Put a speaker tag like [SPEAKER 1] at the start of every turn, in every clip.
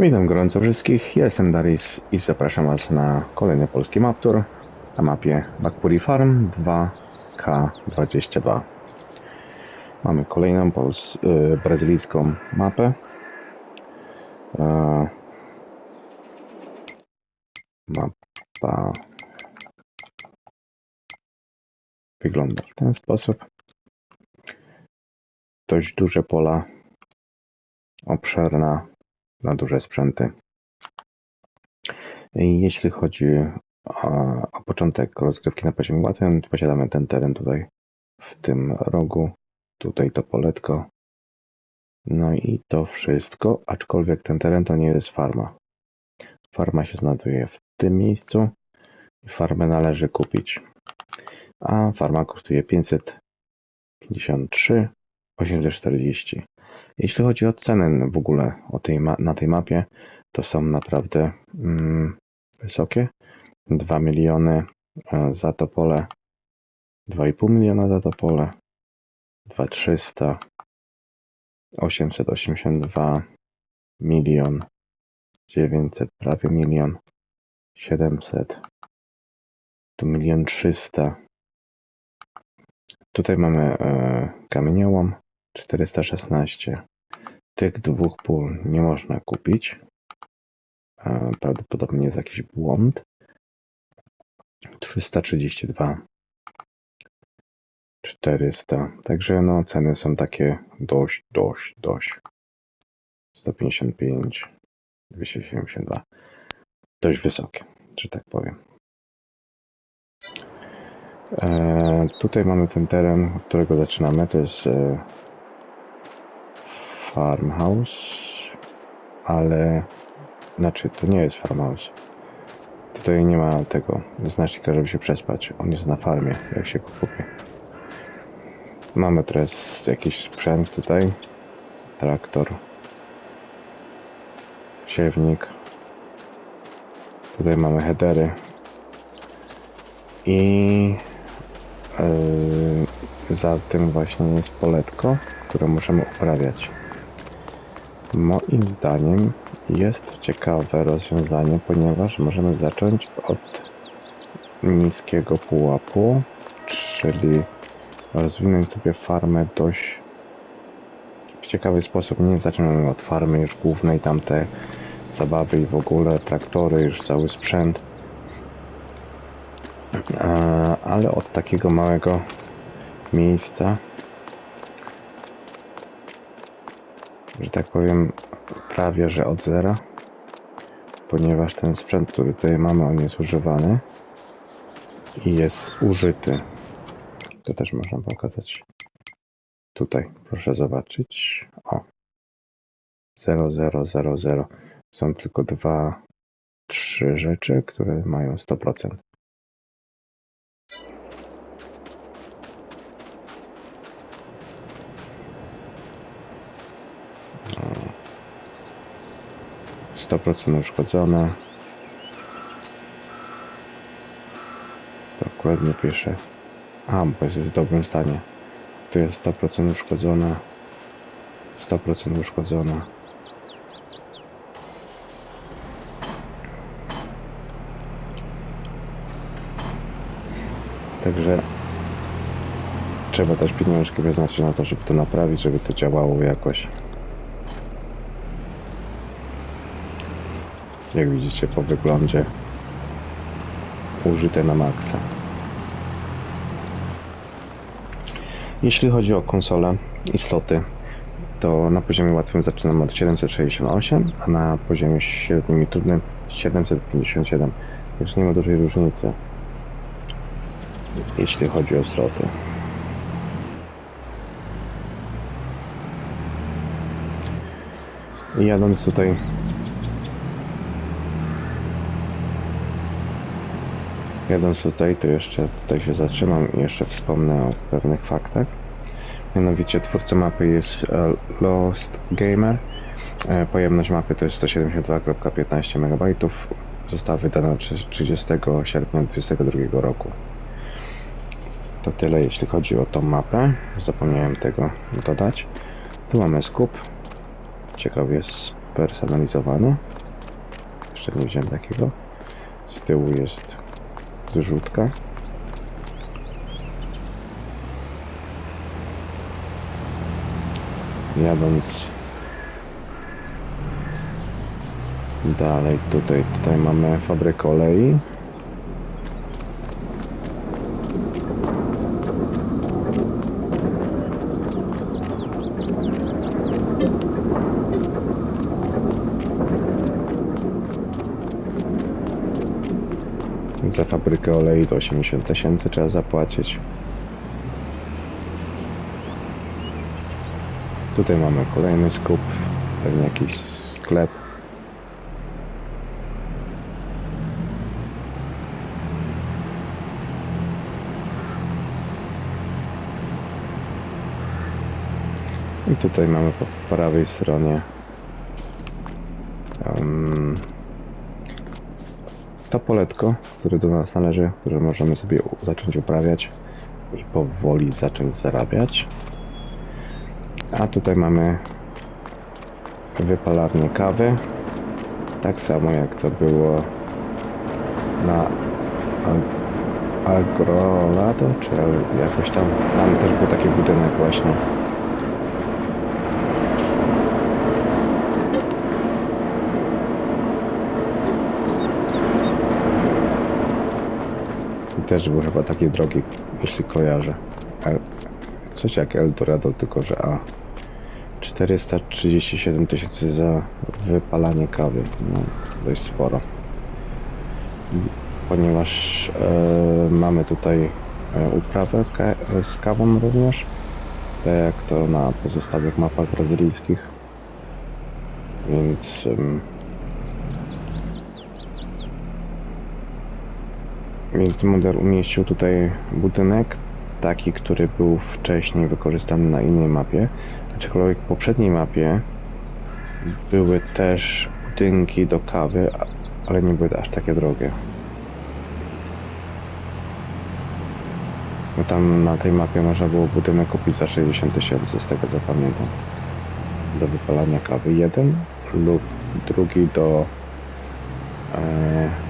[SPEAKER 1] Witam gorąco wszystkich, ja jestem Darius i zapraszam Was na kolejny polski map tour na mapie Bakpuri Farm 2K22. Mamy kolejną pols- y, brazylijską mapę. E, mapa wygląda w ten sposób. Dość duże pola, obszerna na duże sprzęty. Jeśli chodzi o, o początek rozgrywki na poziomie łatwym, posiadamy ten teren tutaj w tym rogu, tutaj to poletko. No i to wszystko, aczkolwiek ten teren to nie jest farma. Farma się znajduje w tym miejscu i farmę należy kupić. A farma kosztuje 553 840. Jeśli chodzi o ceny w ogóle o tej na tej mapie, to są naprawdę mm, wysokie. 2 miliony e, za to pole, 2,5 miliona za to pole, 2300, 882, milion, 900, prawie milion, 700, tu milion 300. Tutaj mamy e, kamieniołom, 416. Tych dwóch pól nie można kupić. E, Prawdopodobnie jest jakiś błąd. 332. 400. Także no ceny są takie dość, dość, dość. 155. 272. Dość wysokie, że tak powiem. E, tutaj mamy ten teren, od którego zaczynamy. To jest e, farmhouse, ale znaczy to nie jest farmhouse. Tutaj nie ma tego znacznika, żeby się przespać. On jest na farmie, jak się go kupi. Mamy teraz jakiś sprzęt tutaj. Traktor. Siewnik. Tutaj mamy headery. I Yy, za tym właśnie jest poletko, które możemy uprawiać. Moim zdaniem jest to ciekawe rozwiązanie, ponieważ możemy zacząć od niskiego pułapu, czyli rozwinąć sobie farmę dość w ciekawy sposób. Nie zaczynamy od farmy już głównej, tamte zabawy i w ogóle traktory, już cały sprzęt ale od takiego małego miejsca, że tak powiem, prawie że od zera, ponieważ ten sprzęt, który tutaj mamy, on jest używany i jest użyty. To też można pokazać. Tutaj, proszę zobaczyć. O. 0000. Są tylko dwa, trzy rzeczy, które mają 100%. 100% uszkodzone. Dokładnie pisze. A, bo jest w dobrym stanie. Tu jest 100% uszkodzone. 100% uszkodzone. Także trzeba też pieniążki wyznaczyć na to, żeby to naprawić, żeby to działało jakoś. Jak widzicie po wyglądzie użyte na maksa. Jeśli chodzi o konsolę i sloty, to na poziomie łatwym zaczynamy od 768, a na poziomie średnim i trudnym 757. Więc nie ma dużej różnicy, jeśli chodzi o sloty. I jadąc tutaj Jadąc tutaj, to jeszcze tutaj się zatrzymam i jeszcze wspomnę o pewnych faktach. Mianowicie twórcą mapy jest e, Lost Gamer. E, Pojemność mapy to jest 172.15 MB. Została wydana 30 sierpnia 2022 roku. To tyle jeśli chodzi o tą mapę. Zapomniałem tego dodać. Tu mamy skup. Ciekaw jest spersonalizowany. Jeszcze nie wziąłem takiego. Z tyłu jest zrzutka. Jadąc dalej, tutaj, tutaj mamy fabrykę olei. Za fabrykę olei to 80 tysięcy trzeba zapłacić. Tutaj mamy kolejny skup, pewnie jakiś sklep. I tutaj mamy po prawej stronie to poletko, które do nas należy, które możemy sobie zacząć uprawiać i powoli zacząć zarabiać. A tutaj mamy wypalarnię kawy. Tak samo jak to było na Agrolado, czy jakoś tam. Tam też był taki budynek właśnie. Też był chyba taki drogi, jeśli kojarzę. Coś jak Eldorado, tylko że A. 437 tysięcy za wypalanie kawy. No, dość sporo. Ponieważ e, mamy tutaj e, uprawę ka- z kawą również, tak jak to na pozostałych mapach brazylijskich. Więc em, Więc model umieścił tutaj budynek, taki, który był wcześniej wykorzystany na innej mapie. Aczkolwiek w poprzedniej mapie były też budynki do kawy, ale nie były aż takie drogie. Bo tam na tej mapie można było budynek kupić za 60 tysięcy, z tego co pamiętam. Do wypalania kawy jeden lub drugi do e,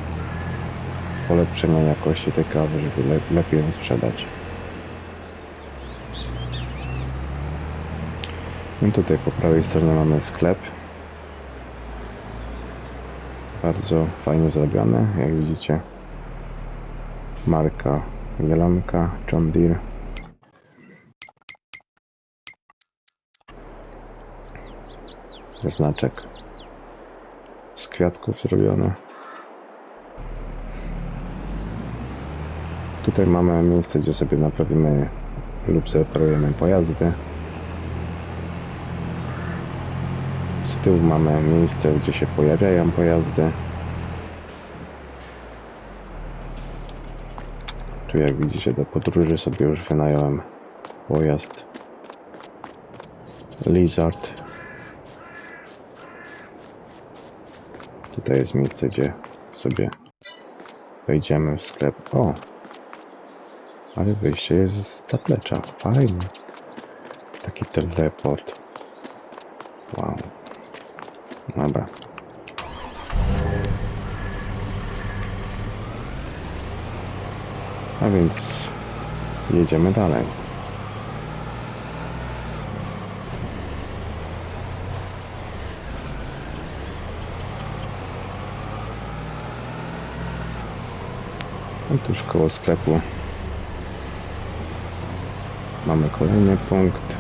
[SPEAKER 1] polepszenia jakości tej kawy, żeby le lepiej ją sprzedać. I tutaj po prawej stronie mamy sklep. Bardzo fajnie zrobiony, jak widzicie. Marka Jelanka, John Deere. Znaczek z kwiatków zrobiony. Tutaj mamy miejsce, gdzie sobie naprawimy lub zreparujemy pojazdy. Z tyłu mamy miejsce, gdzie się pojawiają pojazdy. Tu jak widzicie do podróży sobie już wynająłem pojazd Lizard. Tutaj jest miejsce, gdzie sobie wejdziemy w sklep. O! Ale wyjście jest z zaplecza. Fajnie. Taki teleport. Wow. Dobra. A więc jedziemy dalej. I tuż koło sklepu mamy kolejny punkt.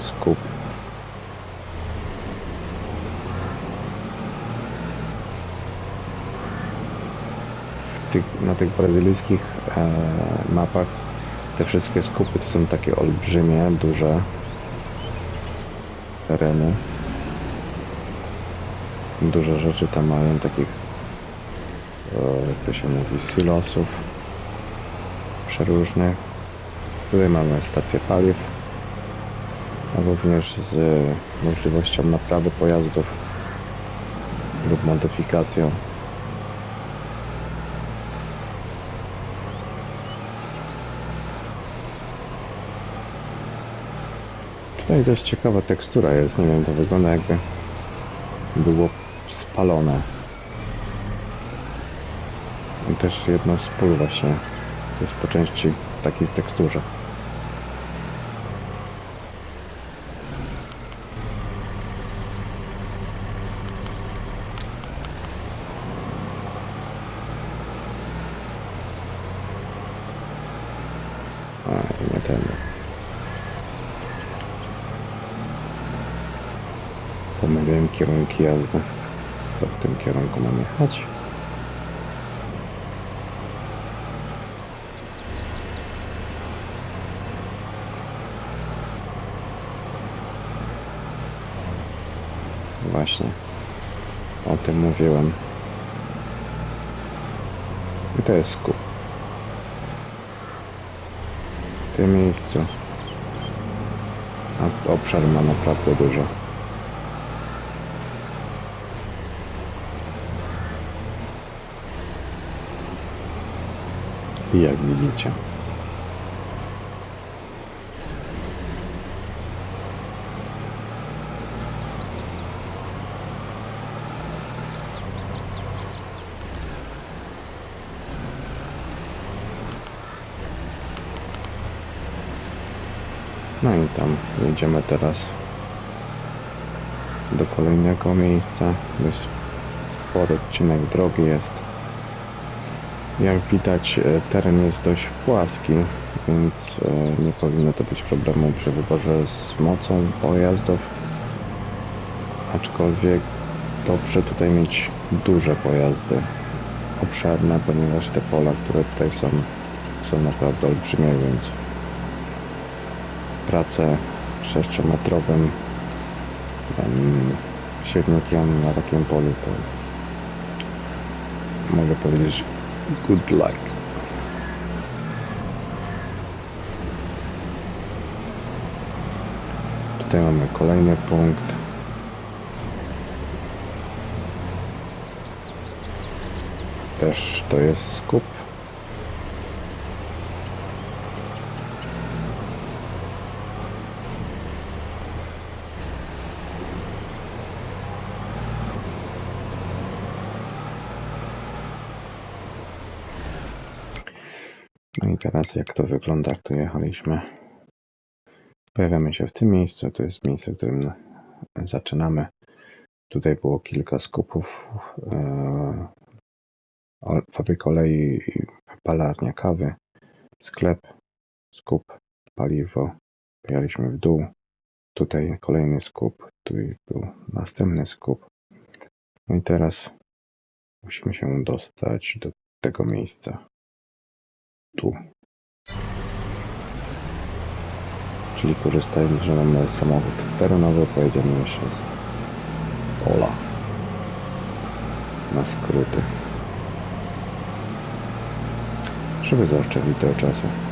[SPEAKER 1] Skup. Na tych brazylijskich e, mapach te wszystkie skupy to są takie olbrzymie, duże tereny dużo rzeczy tam mają takich jak to się mówi silosów przeróżnych. Tutaj mamy stację paliw również z możliwością naprawy pojazdów lub modyfikacją. Tutaj dość ciekawa tekstura jest, nie wiem, to wygląda jakby było spalone. I też jedno z właśnie jest po części w takiej teksturze. A, nie ten. Pomyliłem kierunki jazdy. To w tym kierunku mam jechać. Właśnie. O tym mówiłem. I to jest skup. W tym miejscu. A obszar ma naprawdę dużo. I jak widzicie. No i tam jedziemy teraz do kolejnego miejsca. Dość spory odcinek drogi jest. Jak widać e, teren jest dość płaski, więc e, nie powinno to być problemu przy wyborze z mocą pojazdów. Aczkolwiek dobrze tutaj mieć duże pojazdy obszerne, ponieważ te pola, które tutaj są, są naprawdę olbrzymie, więc pracę sześciometrowym em, siewnikiem na takim polu to mogę powiedzieć good luck. Tutaj mamy kolejny punkt. Też to jest skup. Teraz jak to wygląda, tu jechaliśmy. Pojawiamy się w tym miejscu, to jest miejsce, w którym zaczynamy. Tutaj było kilka skupów. E, fabryka olei palarnia kawy, sklep, skup, paliwo. Pojechaliśmy w dół. Tutaj kolejny skup, tu był następny skup. No i teraz musimy się dostać do tego miejsca. Tu. Czyli korzystając, że mamy samochód terenowy, pojedziemy jeszcze z pola na skróty. Żeby zaoszczędzić tego czasu.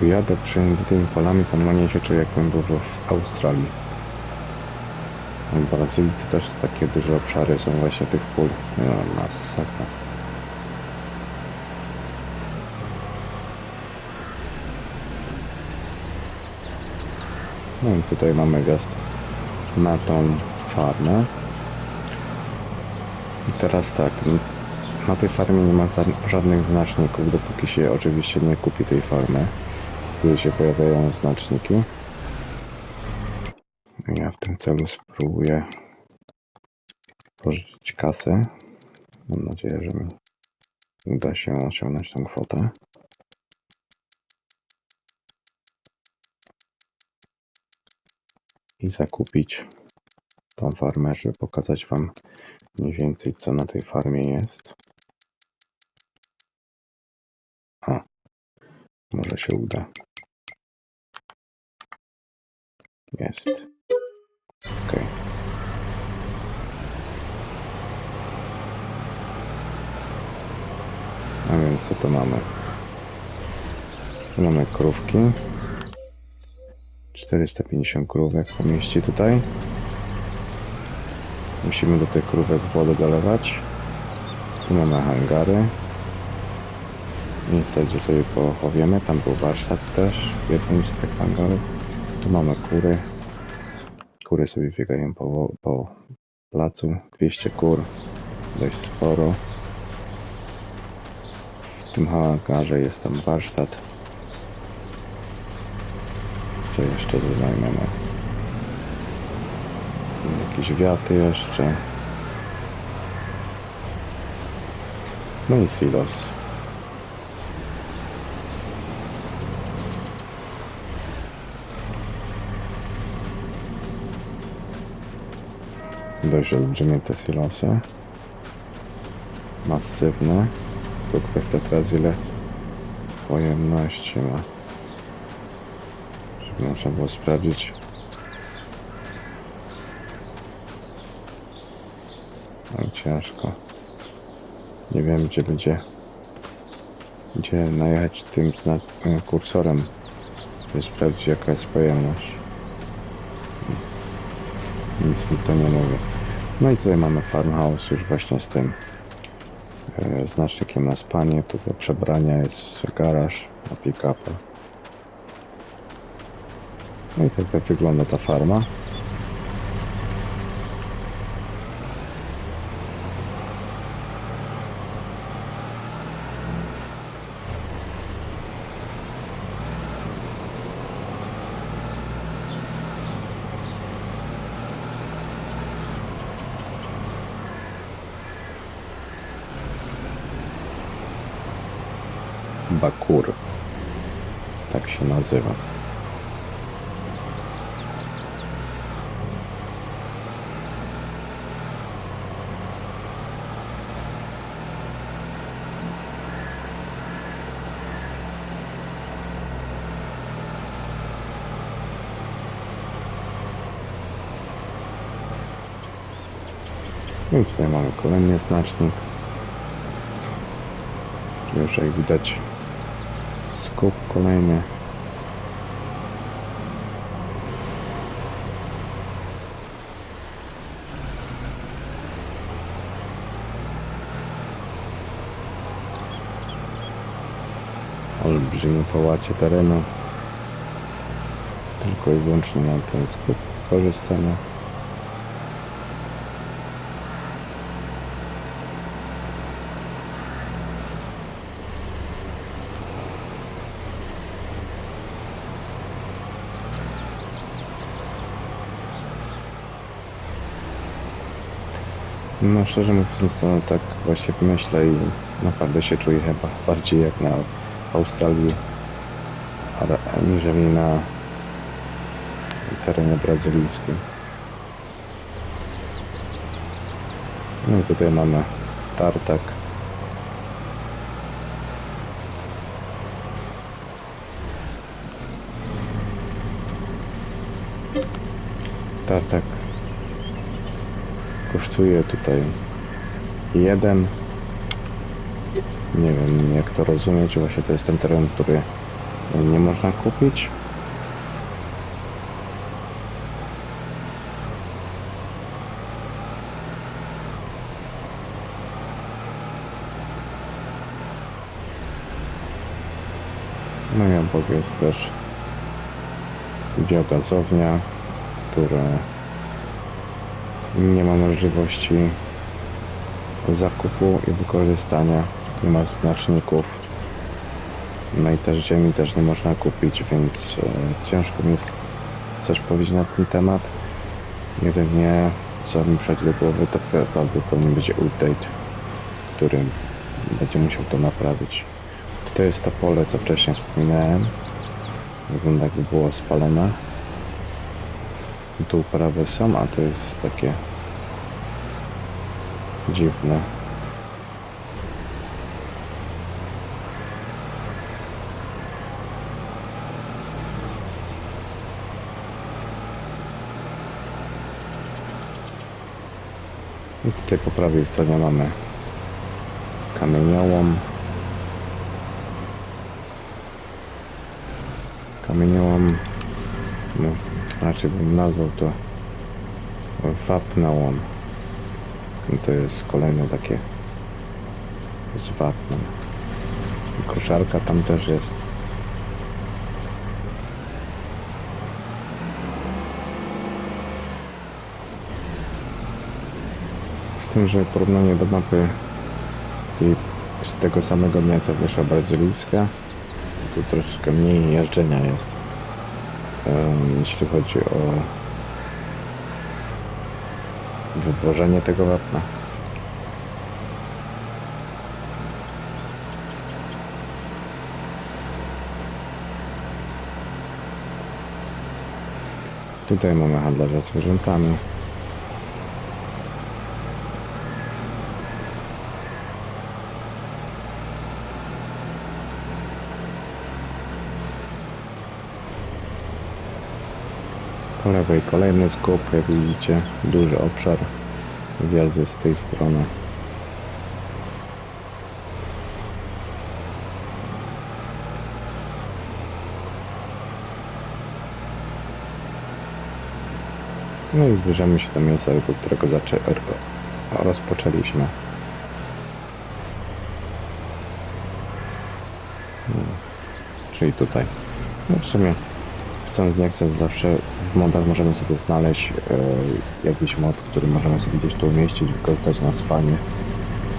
[SPEAKER 1] Jadę między tymi polami, to mnie się czuję jakbym był w Australii. W Brazylii to też takie duże obszary są właśnie tych pól. Ja, masakra. No i tutaj mamy gest na tą farmę. I teraz tak, na tej farmie nie ma żadnych znaczników, dopóki się oczywiście nie kupi tej farmy. Wtedy się pojawiają znaczniki. Ja w tym celu spróbuję pożyczyć kasę. Mam nadzieję, że mi uda się osiągnąć tą kwotę. I zakupić tą farmę, żeby pokazać Wam mniej więcej co na tej farmie jest. O, może się uda. Jest. Okej. A więc co to mamy? Tu mamy krówki. 450 krówek pomieści tutaj. Musimy do tych krówek wodę dolewać. Tu mamy hangary. Miejsce, gdzie sobie pochowiemy. Tam był warsztat też w jednym z tych hangarów. Tu mamy kury. Kury sobie biegają po, po placu. 200 kur. Dość sporo. W tym hangarze jest tam warsztat. Co jeszcze tutaj mamy? Jakieś wiaty jeszcze. No i silos. Dość olbrzymie te silosy. Masywne. Tu kwestia teraz ile pojemności ma. Żeby można było sprawdzić. No ciężko. Nie wiem gdzie będzie. Gdzie najechać tym e, kursorem. Żeby sprawdzić jaka jest pojemność. Nic mi to nie mówi. No i tutaj mamy farmhouse już właśnie z tym e, znacznikiem na spanie. Tu do przebrania jest garaż na pick-upy. No i tak, tak wygląda ta farma. Bakur. Tak się nazywa. I tutaj mamy kolejny znacznik. Już jak widać skup kolejny. Olbrzymie połacie terenu. Tylko i wyłącznie na ten skup korzystamy. No szczerze mówiąc, to tak właśnie myślę i naprawdę się czuję chyba bardziej jak na Australii, aniżeli na terenie brazylijskim. No i tutaj mamy tartak. Tartak kosztuje tutaj jeden. Nie wiem jak to rozumieć, właśnie to jest ten teren, który nie można kupić. No i obok jest też biogazownia, która nie ma możliwości zakupu i wykorzystania, nie ma znaczników. No i też ziemi też nie można kupić, więc e, ciężko mi jest coś powiedzieć na ten temat. Jedynie co mi przychodzi do głowy to prawdopodobnie będzie update, w którym będzie musiał to naprawić. Tutaj jest to pole, co wcześniej wspominałem. Wygląda jakby było spalone. Tu uprawy są, a to jest takie dziwne. I tutaj po prawej stronie mamy kamieniołom. Kamieniołom, no, raczej bym nazwał to wapnołom. I to jest kolejne takie z wapnem. Koszarka tam też jest. Z tym, że porównanie do mapy z tego samego dnia co wyszła Brazylijska, tu troszeczkę mniej jeżdżenia jest. Jeśli chodzi o wytworzenie tego wapna. Tutaj mamy handlarza zwierzętami. Po lewej kolejny skup, jak widzicie, duży obszar wjazdy z tej strony. No i zbliżamy się do miejsca, do którego zaczę... rozpoczęliśmy. Hmm, Czyli tutaj. No w sumie chcąc nie chcąc zawsze w modach możemy sobie znaleźć e, jakiś mod, który możemy sobie gdzieś tu umieścić, wykorzystać na spanie.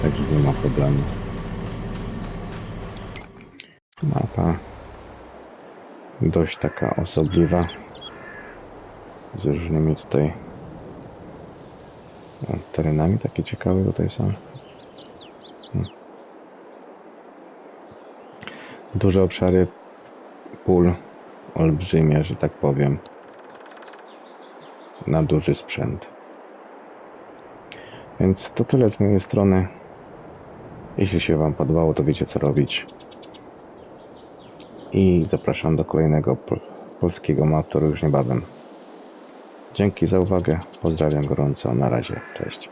[SPEAKER 1] Także nie ma problemu. Mapa dość taka osobliwa z różnymi tutaj terenami takie ciekawe tutaj są. Hmm. Duże obszary pól olbrzymie, że tak powiem, na duży sprzęt. Więc to tyle z mojej strony. Jeśli się Wam podobało, to wiecie co robić. I zapraszam do kolejnego pol polskiego maptoru już niebawem. Dzięki za uwagę. Pozdrawiam gorąco. Na razie. Cześć.